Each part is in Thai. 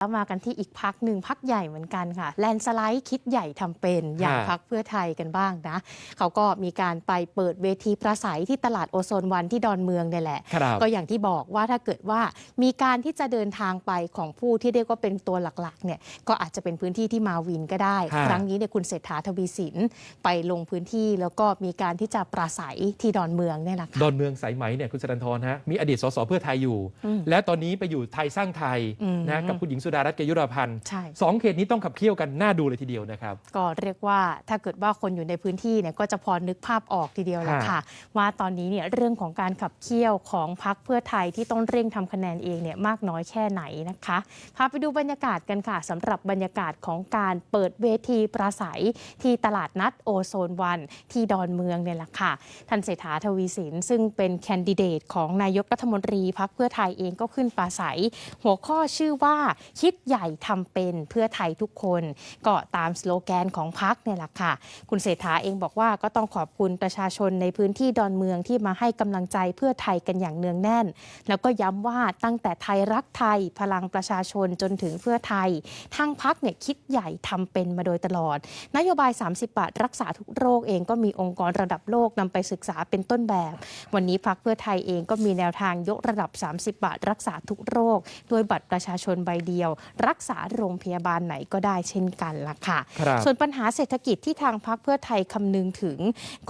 แล้วมากันที่อีกพักหนึ่งพักใหญ่เหมือนกันค่ะ แลนด์สไลด์คิดใหญ่ทำเป็นอย่างฮะพักเพื่อไทยกันบ้างนะ เขาก็มีการไปเปิดเวทีประสัยที่ตลาดโอโซนวันที่ดอนเมืองเนี่ยแหละครับก็อย่างที่บอกว่าถ้าเกิดว่ามีการที่จะเดินทางไปของผู้ที่เรียกว่าเป็นตัวหลักๆเนี่ยก็อาจจะเป็นพื้นที่ที่มาวินก็ได้ฮะครั้งนี้เนี่ยคุณเศรษฐาทวีสินไปลงพื้นที่แล้วก็มีการที่จะปราศัยที่ดอนเมืองเนี่ยแหละค่ะดอนเมืองสายไหมเนี่ยคุณสรันทรฮะมีอดีตสสเพื่อไทยอยู่อืมและตอนนี้ไปอยู่ไทยสร้างไทยอืมนะกับคุณหญิงสุดารัตน์เกยุราพันธ์ใช่ สองเขตนี้ต้องขับเคี่ยวกันน่าดูเลยทีเดียวนะครับ ก็เรียกว่าถ้าเกิดว่าคนอยู่ในพื้นที่เนี่ยก็จะพอนึกภาพออกทีเดียวแหละฮะค่ะ ว่าตอนนี้เนี่ยเรื่องของการขับเคี่ยวของพักเพื่อไทยที่ต้องเร่งทำคะแนนเองเนี่ยมากน้อยแค่ไหนนะคะพาไปดูบรรยากาศกันค่ะสำหรับบรรยากาศของการเปิดเวทีปราศัยที่ตลาดนัดโอโซนวัน ที่ดอนเมืองเนี่ยแหละค่ะท่านเศรษฐาทวีสินซึ่งเป็นแคนดิเดตของนายกรัฐมนตรีพักเพื่อไทยเองก็ขึ้นปราศัย หัวข้อชื่อว่าคิดใหญ่ทำเป็นเพื่อไทยทุกคนก็ตามสโลแกนของพักเนี่ยแหละค่ะ คุณเศรษฐาเองบอกว่าก็ต้องขอบคุณประชาชนในพื้นที่ดอนเมืองที่มาให้กำลังใจเพื่อไทยกันอย่างเนืองแน่น แล้วก็ย้ำว่าตั้งแต่ไทยรักไทยพลังประชาชนจนถึงเพื่อไทยทางพักเนี่ยคิดใหญ่ทำเป็นมาโดยตลอด นโยบาย 30 บาท รักษาทุกโรคเองก็มีองค์กรระดับโลกนำไปศึกษาเป็นต้นแบบ วันนี้พักเพื่อไทยเองก็มีแนวทางยกระดับ 30 บาท รักษาทุกโรค ด้วยบัตรประชาชนใบเดียวรักษาโรงพยาบาลไหนก็ได้เช่นกันล่ะค่ะครับส่วนปัญหาเศรษฐกิจที่ทางพักเพื่อไทยคำนึงถึง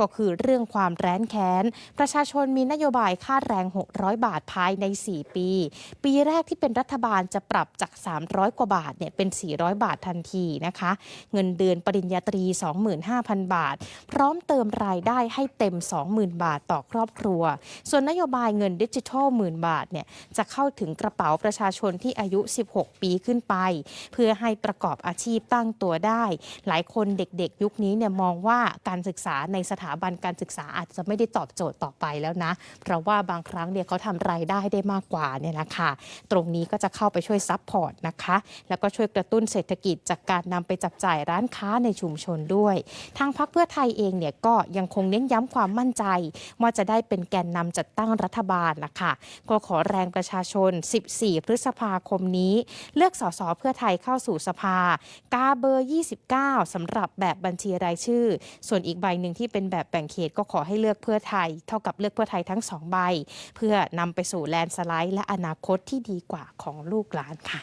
ก็คือเรื่องความแร้นแค้น ประชาชนมีนโยบายค่าแรง 600 บาทภายใน 4 ปี ปีแรกที่เป็นรัฐบาลจะปรับจาก 300 กว่าบาทเนี่ยเป็น 400 บาททันทีนะคะ เงินเดือนปริญญาตรี 25,000 บาท พร้อมเติมรายได้ให้เต็ม 20,000 บาทต่อครอบครัว ส่วนนโยบายเงินดิจิทัลหมื่นบาทเนี่ยจะเข้าถึงกระเป๋าประชาชนที่อายุ 16 ปีขึ้นไป เพื่อให้ประกอบอาชีพตั้งตัวได้ หลายคนเด็กๆ ยุคนี้เนี่ยมองว่าการศึกษาในสถาบันการศึกษาอาจจะไม่ได้ตอบโจทย์ต่อไปแล้วนะ เพราะว่าบางครั้งเนี่ยเขาทำรายได้ได้มากกว่าเนี่ยนะคะตรงนี้ก็จะเข้าไปช่วยซัพพอร์ตนะคะ แล้วก็ช่วยกระตุ้นเศรษฐกิจจากการนำไปจับจ่ายร้านค้าในชุมชนด้วย ทางพรรคเพื่อไทยเองเนี่ยก็ยังคงเน้นย้ำความมั่นใจ ว่าจะได้เป็นแกนนำจัดตั้งรัฐบาลละคะก็ขอแรงประชาชน 14 พฤษภาคมนี้เลือกสสเพื่อไทยเข้าสู่สภา กาเบอร์ 29สำหรับแบบบัญชีรายชื่อ ส่วนอีกใบหนึ่งที่เป็นแบบแบ่งเขตก็ขอให้เลือกเพื่อไทย เท่ากับเลือกเพื่อไทยทั้งสองใบ เพื่อนำไปสู่แลนด์สไลด์และอนาคตที่ดีกว่าของลูกหลานค่ะ